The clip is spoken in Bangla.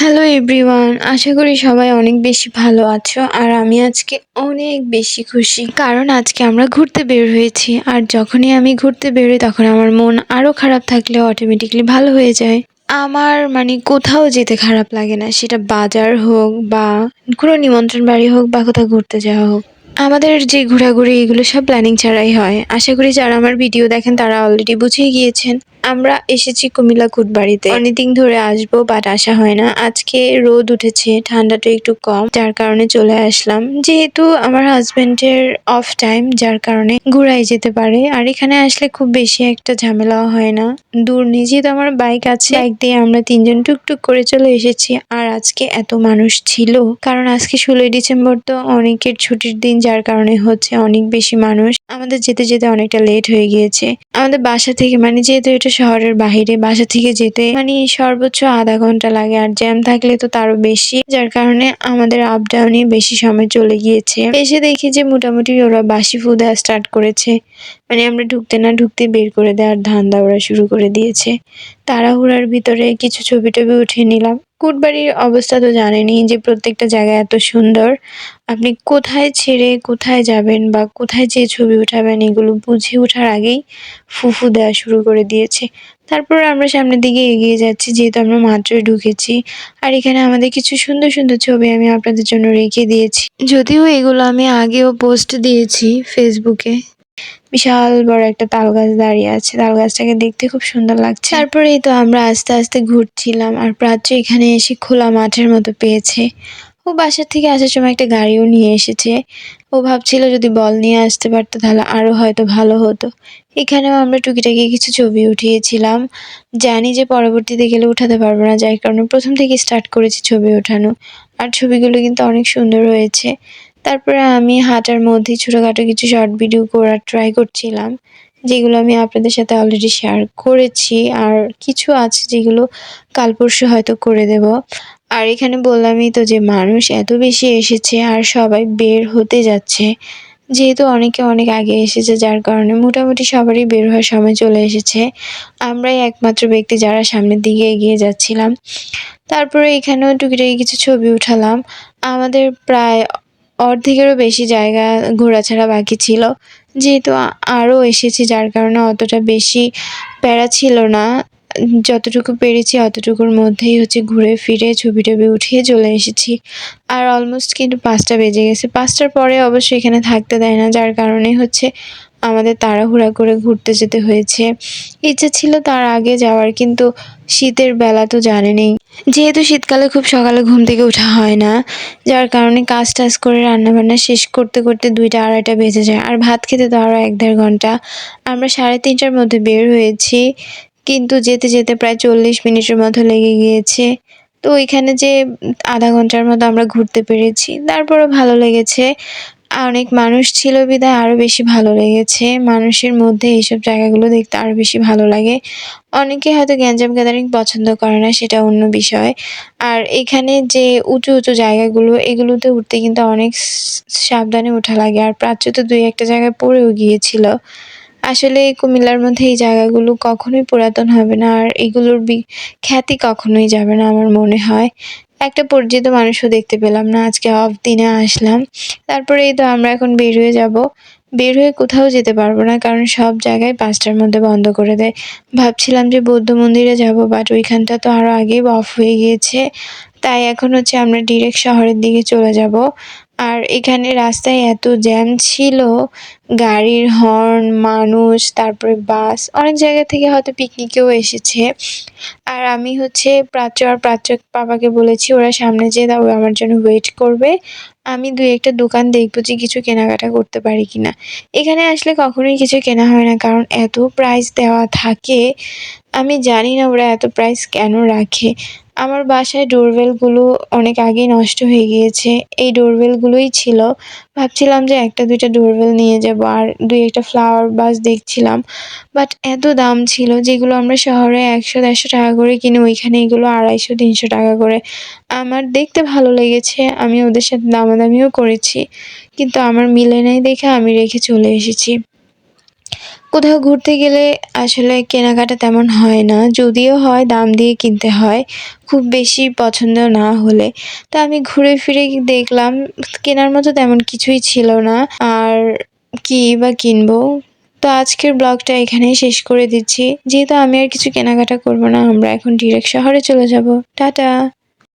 হ্যালো এভরিওয়ান আশা করি সবাই অনেক বেশি ভালো আছো, আর আমি আজকে অনেক বেশি খুশি। কারণ আজকে আমরা ঘুরতে বের হয়েছি, আর যখনই আমি ঘুরতে বেরোই, তখন আমার মন আরও খারাপ থাকলেও অটোমেটিকলি ভালো হয়ে যায়। আমার মানে কোথাও যেতে খারাপ লাগে না, সেটা বাজার হোক বা কোনো নিমন্ত্রণ বাড়ি হোক বা কোথাও ঘুরতে যাওয়া হোক। আমাদের যে ঘোরাঘুরি, এগুলো সব প্ল্যানিং ছাড়াই হয়। আশা করি যারা আমার ভিডিও দেখেন, তারা অলরেডি বুঝেই গিয়েছেন। আমরা এসেছি কুমিল্লা কুটবাড়িতে অনেকদিন ধরে আসব বাট আসা হয় না। আজকে রোদ উঠেছে, ঠান্ডাটা একটু কম, যার কারণে চলে আসলাম। যেহেতু আমার হাজবেন্ডের অফ টাইম যার কারণে ঘুরাই যেতে পারে। আর এখানে আসলে খুব বেশি একটা ঝামেলাও হয় না। দূর নেই, যেহেতু আমার বাইক আছে বাইক দিয়ে আমরা তিনজন টুকটুক করে চলে এসেছি। আর আজকে এত মানুষ ছিল, কারণ আজকে ষোলোই ডিসেম্বর তো অনেকের ছুটির দিন, যার কারণে হচ্ছে অনেক বেশি মানুষ। আমাদের যেতে যেতে অনেকটা লেট হয়ে গিয়েছে। আমাদের বাসা থেকে মানে যেহেতু এটা শহরের বাহিরে বাসা থেকে যেতে মানে সর্বোচ্চ আধা ঘণ্টা লাগে আর জ্যাম থাকলে তো তারও বেশি, যার কারণে আমাদের আপ ডাউনে বেশি সময় চলে গিয়েছে। এসে দেখি যে মোটামুটি ওরা বাসি ফু দেওয়া স্টার্ট করেছে। মানে আমরা ঢুকতে না ঢুকতে বের করে দেওয়ার ধান ওরা শুরু করে দিয়েছে। তাড়াহুড়ার ভিতরে কিছু ছবি টবি উঠে নিলাম। কুটবাড়ির অবস্থা তো জানেনই যে প্রত্যেকটা জায়গা এত সুন্দর। আপনি কোথায় ছেড়ে কোথায় যাবেন বা কোথায় যে ছবি উঠাবেন এগুলো বুঝে ওঠার আগেই ফুফু দেওয়া শুরু করে দিয়েছে। তারপর আমরা সামনের দিকে এগিয়ে যাচ্ছি, যেহেতু আমরা মাত্রই ঢুকেছি। আর এখানে আমাদের কিছু সুন্দর সুন্দর ছবি আমি আপনাদের জন্য রেখে দিয়েছি। যদিও এগুলো আমি আগেও পোস্ট দিয়েছি ফেসবুকে বিশাল বড় একটা তাল গাছ দাঁড়িয়ে আছে। তাল গাছটাকে দেখতে খুব সুন্দর লাগছে। তারপরেই তো আমরা আস্তে আস্তে ঘুরছিলাম আর প্রাচ্য এখানে এসে খোলা মাঠের মতো পেয়েছে। ও বাসার থেকে আসার সময় একটা গাড়িও নিয়ে এসেছে। ও ভাবছিল যদি বল নিয়ে আসতে পারতো তাহলে আরও হয়তো ভালো হতো। এখানেও আমরা টুকিটাকি কিছু ছবি উঠিয়েছিলাম। জানি যে পরবর্তীতে গেলে উঠাতে পারব না, যার কারণে প্রথম থেকে স্টার্ট করেছি ছবি ওঠানো। আর ছবিগুলো কিন্তু অনেক সুন্দর হয়েছে। তারপরে আমি হাঁটার মধ্যে ছোটোখাটো কিছু শর্ট ভিডিও করার ট্রাই করছিলাম, যেগুলো আমি আপনাদের সাথে অলরেডি শেয়ার করেছি। আর কিছু আছে যেগুলো কাল পরশু হয়তো করে দেব। আর এখানে বললামই তো যে মানুষ এত বেশি এসেছে আর সবাই বের হতে যাচ্ছে। যেহেতু অনেকে অনেক আগে এসেছে, যার কারণে মোটামুটি সবারই বের হওয়ার সময় চলে এসেছে। আমরাই একমাত্র ব্যক্তি যারা সামনের দিকে এগিয়ে যাচ্ছিলাম। তারপরে এখানেও টুকিটাকি কিছু ছবি উঠালাম। আমাদের প্রায় অর্ধেকেরও বেশি জায়গা ঘোরা ছাড়া বাকি ছিল। যেহেতু আরও এসেছি, যার কারণে অতটা বেশি প্যারা ছিল না। যতটুকু পেরেছি অতটুকুর মধ্যেই হচ্ছে ঘুরে ফিরে ছবি টবি উঠিয়ে চলে এসেছি। আর অলমোস্ট কিন্তু পাঁচটা বেজে গেছে। পাঁচটার পরে অবশ্যই এখানে থাকতে দেয় না, যার কারণে হচ্ছে আমাদের তাড়াহুড়া করে ঘুরতে যেতে হয়েছে। ইচ্ছে ছিল তার আগে যাওয়ার, কিন্তু শীতের বেলা তো জানেনই। যেহেতু শীতকালে খুব সকালে ঘুম থেকে ওঠা হয় না, যার কারণে কাজ টাজ করে রান্নাবান্না শেষ করতে করতে দুইটা আড়াইটা বেজে যায়। আর ভাত খেতে তো আরও এক দেড় ঘণ্টা। আমরা সাড়ে তিনটার মধ্যে বের হয়েছি, কিন্তু যেতে যেতে প্রায় চল্লিশ মিনিটের মতো লেগে গিয়েছে। তো ওইখানে যে আধা ঘণ্টার মতো আমরা ঘুরতে পেরেছি। তারপরও ভালো লেগেছে। অনেক মানুষ ছিল বিদায় আরও বেশি ভালো লেগেছে। মানুষের মধ্যে এইসব জায়গাগুলো দেখতে আরও বেশি ভালো লাগে। অনেকে হয়তো গ্যাঞ্জাম গ্যাদারিং পছন্দ করে না, সেটা অন্য বিষয়। আর এখানে যে উঁচু উঁচু জায়গাগুলো, এগুলোতে উঠতে কিন্তু অনেক সাবধানে ওঠা লাগে। আর প্রাচ্য তো দুই একটা জায়গায় পড়েও গিয়েছিল। আসলে কুমিল্লার মধ্যে এই জায়গাগুলো কখনোই পুরাতন হবে না, আর এগুলোর খ্যাতি কখনোই যাবে না আমার মনে হয়। একটা পরিচিত মানুষও দেখতে পেলাম না, আজকে অফ দিনে আসলাম। তারপরে এই তো আমরা এখন বের হয়ে যাব। বের হয়ে কোথাও যেতে পারব না, কারণ সব জায়গায় পাঁচটার মধ্যে বন্ধ করে দেয়। ভাবছিলাম যে বৌদ্ধ মন্দিরে যাব বাট ওইখানটা তো আরও আগেই অফ হয়ে গিয়েছে। তাই এখন হচ্ছে আমরা ডিরেক্ট শহরের দিকে চলে যাব। আর এখানে রাস্তায় এত জ্যাম ছিল, গাড়ির হর্ন, মানুষ, তারপরে বাস, অনেক জায়গা থেকে হয়তো পিকনিকেও এসেছে। আর আমি হচ্ছে প্রাচ্য আর প্রাচ্য বাবাকে বলেছি, ওরা সামনে যেয়ে দাও আমার জন্য ওয়েট করবে। আমি দুই একটা দোকান দেখব যে কিছু কেনাকাটা করতে পারি কিনা। এখানে আসলে কখনোই কিছু কেনা হয় না, কারণ এত প্রাইস দেওয়া থাকে আমি জানি না ওরা এত প্রাইস কেন রাখে। আমার বাসায় ডোরবেলগুলো অনেক আগেই নষ্ট হয়ে গিয়েছে। এই ডোরবেলগুলোই ছিল। ভাবছিলাম যে একটা, দুইটা ডোরবেল নিয়ে যাব আর দুই একটা ফ্লাওয়ার বাস দেখছিলাম। বাট এত দাম ছিল যেগুলো আমরা শহরে একশো, দেড়শো টাকা করে কিনে, ওইখানে এগুলো আড়াইশো, তিনশো টাকা করে। আমার দেখতে ভালো লেগেছে, আমি ওদের সাথে দামাদামিও করেছি। কিন্তু আমার মিলে নেই দেখে আমি রেখে চলে এসেছি। কোথাও ঘুরতে গেলে আসলে কেনাকাটা তেমন হয় না। যদিও হয়, দাম দিয়ে কিনতে হয়। খুব বেশি পছন্দ না হলে। তো আমি ঘুরে ফিরে দেখলাম, কেনার মতো তেমন কিছুই ছিল না। আর কি বা কিনবো? তো আজকের ব্লগটা এখানেই শেষ করে দিচ্ছি। যেহেতু আমি আর কিছু কেনাকাটা করব না, আমরা এখন ডিরেক্ট শহরে চলে যাব। টাটা!